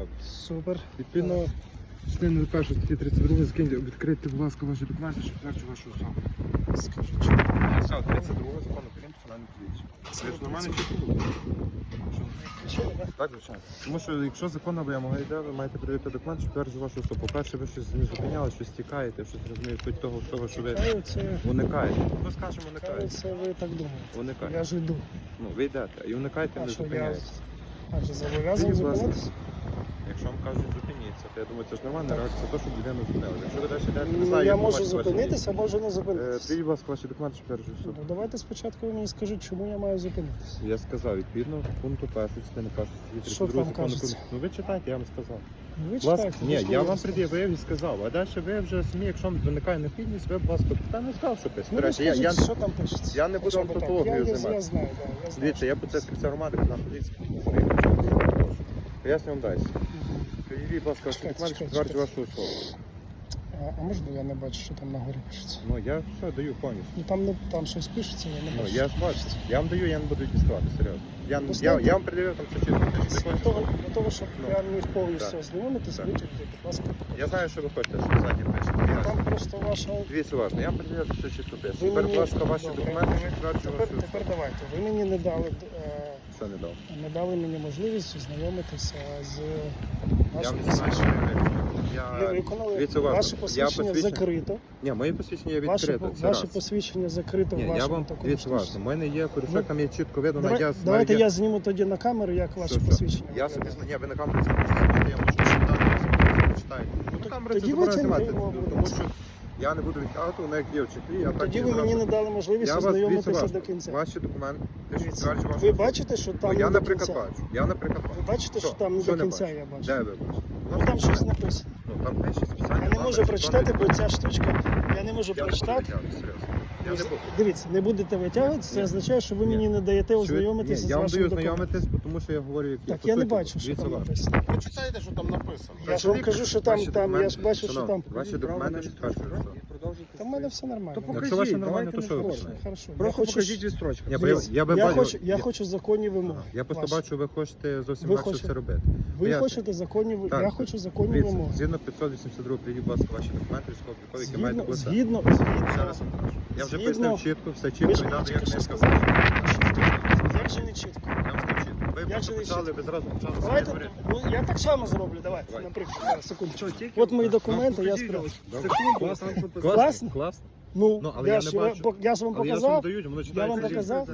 Ладно. Супер. Відповідно, частини першої статті 32 закиньте, відкрийте, будь ласка, ваші документи, щоб підтверджувати вашу особу. Я сказав, 32 закону України національну поліцію. Ви ж на мене це- чекали? Так, звичайно. Тому що якщо законна вимога йде, ви маєте перевірити документ, що підтверджує вашу особу. По-перше, ви щось не зупиняли, щось тікаєте, щось розумієте, суть того всього, що ви це, уникаєте. Ми скажемо, уникаєте. це ви так думаєте. Уникаєте. Я ж йду. Ну, ви йдете і уникаєте, А не що я зупиняєтесь. а що зобов'язаний Будь ласка. зупинитися? Якщо вам кажуть, зупиніться, то я думаю, це ж нормальна реакція, то, щоб людину зупинили. Якщо ви далі йдете, не знаю, я як можу ваші зупинитися, можу не. Е, зупинитися. Підіть, будь ласка, ваші документи, що підтверджують особу. Ну, давайте спочатку ви мені скажіть, чому я маю зупинитися. Я сказав, відповідно, пункту першої частини першої статті Що 32 там закону кажеться? про- Ну ви читайте, я вам сказав. Ну, Ви Будь ласка, читайте. ні, я вам пред'явив і сказав, а далі ви вже самі, якщо вам виникає необхідність, ви, будь ласка, та не сказав, що пишете. Ну, До речі, я, я, що там пишеться. я не буду Хоча вам б так. Я- я- займатися. Я знаю, да, я знаю. Дивіться, я по це секретар громади, на поліції. Поясню вам далі. Мгм. Приведіть, будь ласка, Чекайте, документи, чекайте, вашу особу. А, а можна я не бачу, що там на горі пишеться? Ну, я все даю повністю. Ну там не там щось пишеться, я не Ну, я ж бачу. Я вам даю, я не буду діставати, серйозно. Я, я, Поставте. я вам пред'явив там все чітко. Для того, для того, щоб Ну, я міг повністю так. ознайомитися, Так. витягнути, будь ласка. Я знаю, що ви хочете, що ззаді пишете. Я- Там просто ваша... Дивіться уважно, я вам пред'явив все чітко пишу. Ви Тепер, мені- будь ласка, ваші Добре, документи, що тепер, тепер, вашу тепер давайте. Ви мені не дали, е, Що не дав? не дали мені можливість ознайомитися з Я не знаю, що Я... Дивіться уважно. ваше Я посвідчення посвідчення- закрито. Ні, моє посвідчення є Ваше, відкрите. Це ваше раз. посвідчення закрито в Ні, я вашому вам такому дивіться статусі. уважно. У мене є корішок, Ну, там є чітко видно, Давай, я давайте я... я зніму тоді на камеру, як ваше що? посвідчення. Я собі знаю, ні, ви на камеру це можете знімати, я можу читати, почитайте. Ну, так камера це тоді знімати, будь тому ласка. що я не буду відтягувати, воно як є в чехлі, так Тоді і ви мені не дали можливість Я ознайомитися до кінця. Ваші документи, що вашу Ви особу. бачите, що Ну, там я, не до наприклад, кінця? бачу. Я, наприклад, бачу. Ви бачите, що Що? там не Що до кінця, я бачу. Де ви бачите? Ну там щось написано. Ну, там пише спеціально. Я не можу прочитати, бо ця штучка, я не можу Я не буду прочитати. витягувати, серйозно. Я не буду. Дивіться, не будете витягувати, це Ні. означає, що ви Ні. мені не даєте ознайомитися Ні, з Я вам вашим даю документом. знайомитись, бо тому що я говорю, як є. Так я не бачу, що там написано. Прочитайте, що там написано. Я ж вам Ваші кажу, що там, ваші там, я документи, ж бачу, що шановні, там. Ваші документи підтверджують. Та в мене все нормально. То Якщо ваше нормально, то що ви починаєте? Хорошо. Я Просто хочу, покажіть відстрочку. Ні, я, я, би я, хочу, я я- хочу законні вимоги. Я просто ваші. бачу, ви хочете зовсім Ви інакше хочете- все робити. Ви Поясню. хочете законні ви- Так. Я хочу законні Дивіться, вимоги. згідно 582 прийдіть, будь ласка, ваші документи, військово-облікові, які маєте Згідно, бути. згідно, Ще згідно. раз. Я вже згідно- пояснив чітко, все Ви чітко, ж і надо, як що не сказали. сказати. Як же не чітко? Я вам скажу чітко. Ви просто почали, ви зразу почали Давайте, говорити. ну, я так само зроблю, давайте, Давай. наприклад, зараз, секунду. От мої документи, я справлю. Класно, Класно? класно. Ну, Ну, але я, я ж, не я, бачу. я, я ж вам Але я ж вам показав, даю, воно я читається. вам показав,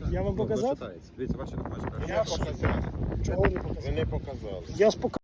Ну, я вам воно показав, читається. Дивіться, ваші документи. Я Ви ж- показали. чого не Ви показав. не показали. Я ж показав.